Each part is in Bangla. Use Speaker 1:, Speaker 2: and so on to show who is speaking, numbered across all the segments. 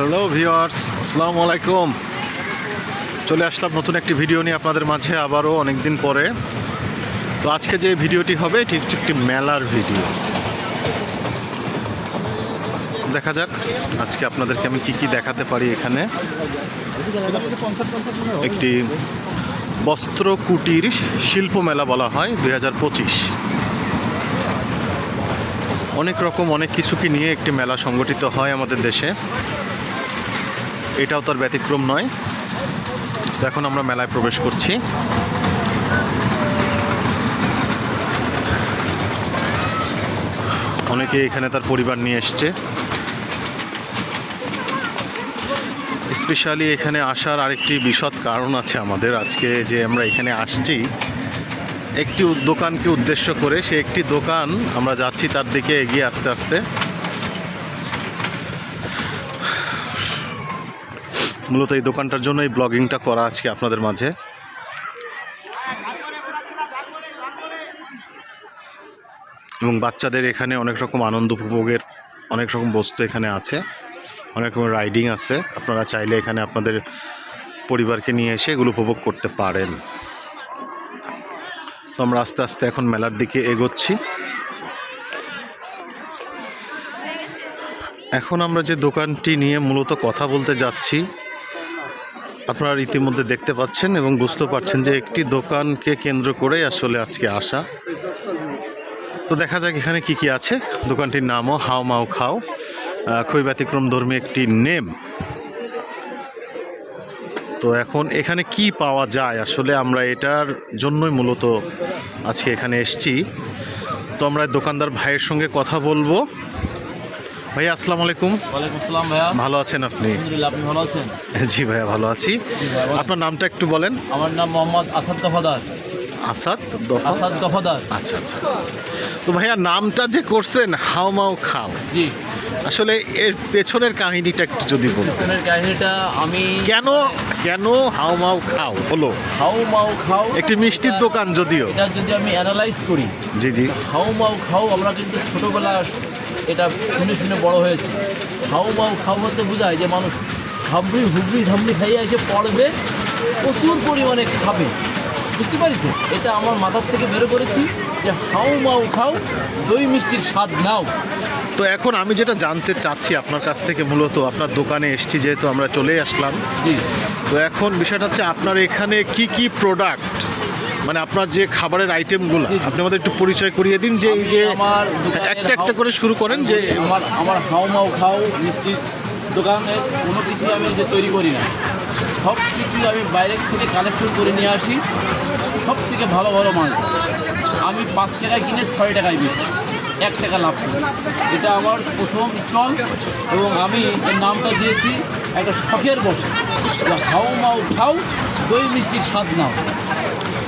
Speaker 1: হ্যালো ভিওয়ার্স আসসালামু আলাইকুম চলে আসলাম নতুন একটি ভিডিও নিয়ে আপনাদের মাঝে আবারও অনেক দিন পরে। তো আজকে যে ভিডিওটি হবে, এটি হচ্ছে একটি মেলার ভিডিও দেখা যাক আজকে আপনাদেরকে আমি কি কি দেখাতে পারি এখানে। একটি বস্ত্র কুটির শিল্প মেলা বলা হয় দু হাজার পঁচিশ। অনেক রকম অনেক কিছুকে নিয়ে একটি মেলা সংগঠিত হয় আমাদের দেশে। এটাও তার ব্যতিক্রম নয়। এখন আমরা মেলায় প্রবেশ করছি। অনেকে এখানে তার পরিবার নিয়ে এসছে। স্পেশালি এখানে আসার আরেকটি বিশদ কারণ আছে আমাদের আজকে যে আমরা এখানে আসছি। একটি দোকানকে উদ্দেশ্য করে সে একটি দোকান, আমরা যাচ্ছি তার দিকে এগিয়ে আস্তে আস্তে। মূলত এই দোকানটার জন্য এই ব্লগিংটা করা আজকে আপনাদের মাঝে। এবং বাচ্চাদের এখানে অনেক রকম আনন্দ উপভোগের, অনেক রকম বস্তু এখানে আছে। অনেক রকম রাইডিং আছে। আপনারা চাইলে এখানে আপনাদের পরিবারকে নিয়ে এসে এগুলো উপভোগ করতে পারেন। তো আমরা আস্তে আস্তে এখন মেলার দিকে এগোচ্ছি। এখন আমরা যে দোকানটি নিয়ে মূলত কথা বলতে যাচ্ছি আপনারা ইতিমধ্যে দেখতে পাচ্ছেন এবং বুঝতে পারছেন যে একটি দোকানকে কেন্দ্র করে আসলে আজকে আসা। তো দেখা যাক এখানে কি কি আছে। দোকানটির নামও হাও মাও খাও। খুবই ব্যতিক্রম ধর্মী একটি নেম। তো এখন এখানে কি পাওয়া যায়? আসলে আমরা এটার জন্যই মূলত আজকে এখানে এসছি। তো আমরা দোকানদার ভাইয়ের সঙ্গে কথা বলব। ভাইয়া আসসালামু আলাইকুম।
Speaker 2: ওয়ালাইকুম আসসালাম ভাইয়া।
Speaker 1: ভালো আছেন আপনি?
Speaker 2: আলহামদুলিল্লাহ আপনি ভালো আছেন?
Speaker 1: জি ভাইয়া ভালো আছি।
Speaker 2: বলেন।
Speaker 1: আপনার নামটা একটু বলেন।
Speaker 2: আমার নাম মোহাম্মদ আসাদ দফাদার
Speaker 1: আসাদ
Speaker 2: আসাদ দফাদার
Speaker 1: আচ্ছা আচ্ছা আচ্ছা আচ্ছা। তো ভাইয়া নামটা যে করছেন হাও মাও খাও।
Speaker 2: জি।
Speaker 1: আসলে এর পেছনের কাহিনীটা একটু যদি বলতেন
Speaker 2: পিছনের কাহিনীটা আমি
Speaker 1: কেন কেন হাও মাও খাও? হলো
Speaker 2: হাউ মাউ খাও
Speaker 1: একটি মিষ্টির দোকান যদিও।
Speaker 2: এটা যদি আমি অ্যানালাইজ করি।
Speaker 1: জি জি।
Speaker 2: হাউ মাউ খাও আমরা কিন্তু ছোটোবেলা এটা শুনে শুনে বড় হয়েছে। হাউ মাউ খাও বলতে বোঝায় যে মানুষ হাবড়ি হুবড়ি ধামড়ি খাইয়ে এসে পড়বে প্রচুর পরিমাণে খাবে। বুঝতে পারিছে এটা আমার মাথার থেকে বের করেছি যে হাউ মাউ খাও দই মিষ্টির স্বাদ নাও।
Speaker 1: তো এখন আমি যেটা জানতে চাচ্ছি আপনার কাছ থেকে মূলত আপনার দোকানে এসছি যেহেতু আমরা চলে আসলাম।
Speaker 2: জি।
Speaker 1: তো এখন বিষয়টা হচ্ছে আপনার এখানে কি কি প্রোডাক্ট মানে আপনার যে খাবারের আইটেমগুলো। আপনি আমাদের একটু পরিচয় করিয়ে দিন যে এই যে
Speaker 2: আমার
Speaker 1: একটা একটা করে শুরু করেন যে
Speaker 2: আমার আমার হাও মাও খাও মিষ্টির দোকানে কোনো কিছুই আমি যে তৈরি করি না। সব কিছুই আমি বাইরে থেকে কালেকশন করে নিয়ে আসি। সব থেকে ভালো ভালো মাল। আমি পাঁচ টাকায় কিনে ছয় টাকায় বেশি এক টাকা লাভ করি এটা আমার প্রথম স্টল এবং আমি এর নামটা দিয়েছি একটা শখের বসে। হাও মাও খাও দই মিষ্টির স্বাদ নাও।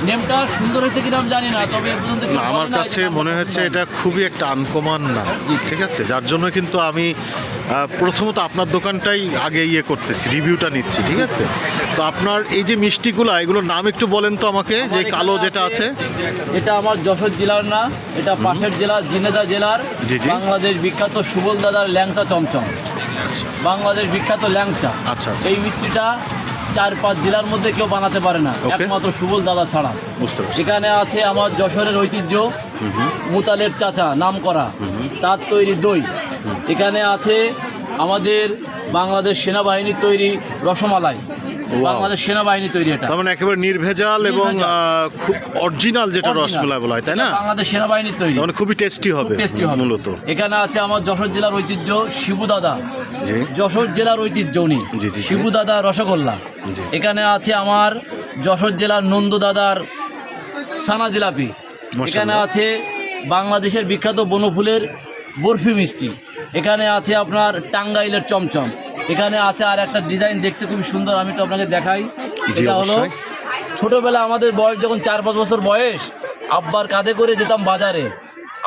Speaker 2: নেমটা সুন্দর হয়েছে কিনা আমি জানি না তবে পর্যন্ত
Speaker 1: আমার কাছে মনে হচ্ছে এটা খুবই একটা আনকমন না ঠিক আছে? যার জন্য কিন্তু আমি প্রথমত আপনার দোকানটাই আগে ইয়ে করতেছি রিভিউটা নিচ্ছি ঠিক আছে? তো আপনার এই যে মিষ্টিগুলো এগুলোর নাম একটু বলেন তো আমাকে যে কালো যেটা আছে
Speaker 2: এটা আমার যশোর জেলার না এটা পাশের জেলা জিনেদা জেলার। বাংলাদেশ বিখ্যাত সুবল দাদার ল্যাংচা চমচম। বাংলাদেশ বিখ্যাত ল্যাংচা।
Speaker 1: আচ্ছা আচ্ছা।
Speaker 2: এই মিষ্টিটা চার পাঁচ জেলার মধ্যে কেউ বানাতে পারে না। একমাত্র সুবল দাদা ছাড়া।
Speaker 1: বুঝতে
Speaker 2: এখানে আছে আমার যশোরের ঐতিহ্য মুতালের চাচা নাম করা। তার তৈরি দই। এখানে আছে আমাদের বাংলাদেশ সেনাবাহিনীর তৈরি রসমালাই। বাংলাদেশ সেনাবাহিনী তৈরি এটা।
Speaker 1: তার মানে একেবারে নির্ভেজাল এবং খুব অরিজিনাল যেটা। রসমালাই বলা হয় তাই না?
Speaker 2: বাংলাদেশ সেনাবাহিনীর তৈরি।
Speaker 1: মানে খুবই টেস্টি হবে
Speaker 2: টেস্টি হবে।
Speaker 1: মূলত।
Speaker 2: এখানে আছে আমার যশোর জেলার ঐতিহ্য শিবু দাদা। যশোর জেলার ঐতিহ্য উনি। শিবু দাদা রসগোল্লা। এখানে আছে আমার যশোর জেলার নন্দ দাদার সানা জিলাপি। এখানে আছে বাংলাদেশের বিখ্যাত বনফুলের বরফি মিষ্টি। এখানে আছে আপনার টাঙ্গাইলের চমচম। এখানে আছে আর একটা ডিজাইন দেখতে খুবই সুন্দর আমি তো আপনাকে দেখাই। এটা হলো ছোটোবেলা আমাদের বয়স যখন চার পাঁচ বছর বয়স আব্বার কাঁধে করে যেতাম বাজারে।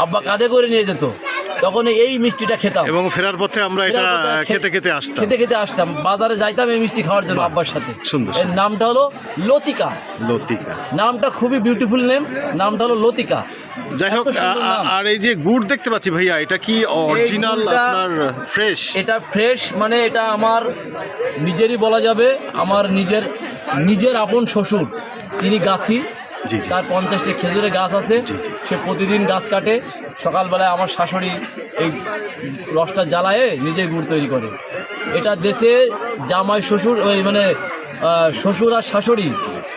Speaker 2: আব্বা কাঁধে করে নিয়ে যেত। তখন এই মিষ্টিটা খেতাম।
Speaker 1: এবং ফেরার পথে আমরা এটা খেতে খেতে আসতাম।
Speaker 2: খেতে খেতে আসতাম। বাজারে যাইতাম এই মিষ্টি খাওয়ার জন্য আব্বার সাথে।
Speaker 1: সুন্দর,
Speaker 2: এর নামটা হলো লতিকা।
Speaker 1: লতিকা।
Speaker 2: নামটা খুবই বিউটিফুল নেম নামটা হলো লতিকা।
Speaker 1: যাই হোক। আর এই যে গুড় দেখতে পাচ্ছি ভাইয়া এটা কি অরিজিনাল আপনার ফ্রেশ
Speaker 2: এটা ফ্রেশ মানে এটা আমার নিজেরই বলা যাবে। আমার নিজের নিজের আপন শ্বশুর। তিনি গাছি। তার পঞ্চাশটি খেজুরের গাছ আছে। সে প্রতিদিন গাছ কাটে। সকালবেলায় আমার শাশুড়ি এই রসটা জ্বালায়ে নিজেই গুড় তৈরি করে। এটা দেশে জামাই শ্বশুর, ওই মানে শ্বশুর আর শাশুড়ি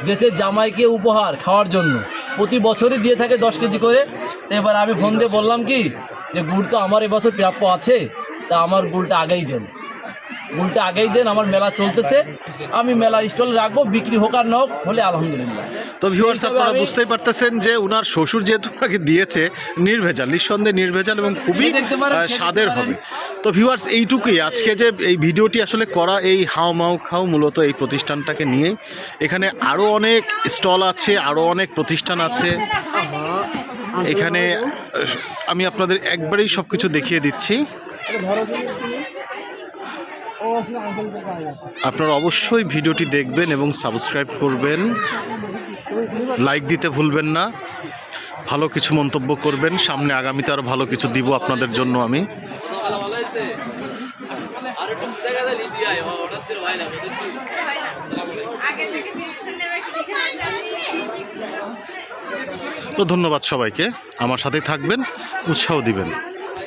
Speaker 2: দেশে জামাইকে উপহার খাওয়ার জন্য। প্রতি বছরই দিয়ে থাকে দশ কেজি করে। এবার আমি ফোন দিয়ে বললাম কি, যে গুড় তো আমার এবছর প্রাপ্য আছে, তা আমার গুড়টা আগেই দেন। গুড়টা আগেই দেন আমার মেলা চলতেছে। আমি মেলার স্টলে রাখব বিক্রি হোক আর না হোক হলে আলহামদুলিল্লাহ।
Speaker 1: তো ভিউয়ার্স আপনারা বুঝতেই পারতেছেন যে উনার শ্বশুর যেহেতু ওনাকে দিয়েছে নির্ভেজাল নিঃসন্দেহে নির্ভেজাল এবং খুবই স্বাদের হবে। তো ভিউয়ার্স এইটুকুই আজকে যে এই ভিডিওটি আসলে করা এই হাও মাও খাও মূলত এই প্রতিষ্ঠানটাকে নিয়ে এখানে আরও অনেক স্টল আছে আরও অনেক প্রতিষ্ঠান আছে। এখানে আমি আপনাদের একবারেই সব কিছু দেখিয়ে দিচ্ছি। আপনারা অবশ্যই ভিডিওটি দেখবেন এবং সাবস্ক্রাইব করবেন। লাইক দিতে ভুলবেন না। ভালো কিছু মন্তব্য করবেন। সামনে আগামীতে আরও ভালো কিছু দিব আপনাদের জন্য আমি। তো ধন্যবাদ সবাইকে। আমার সাথে থাকবেন, উৎসাহ দিবেন।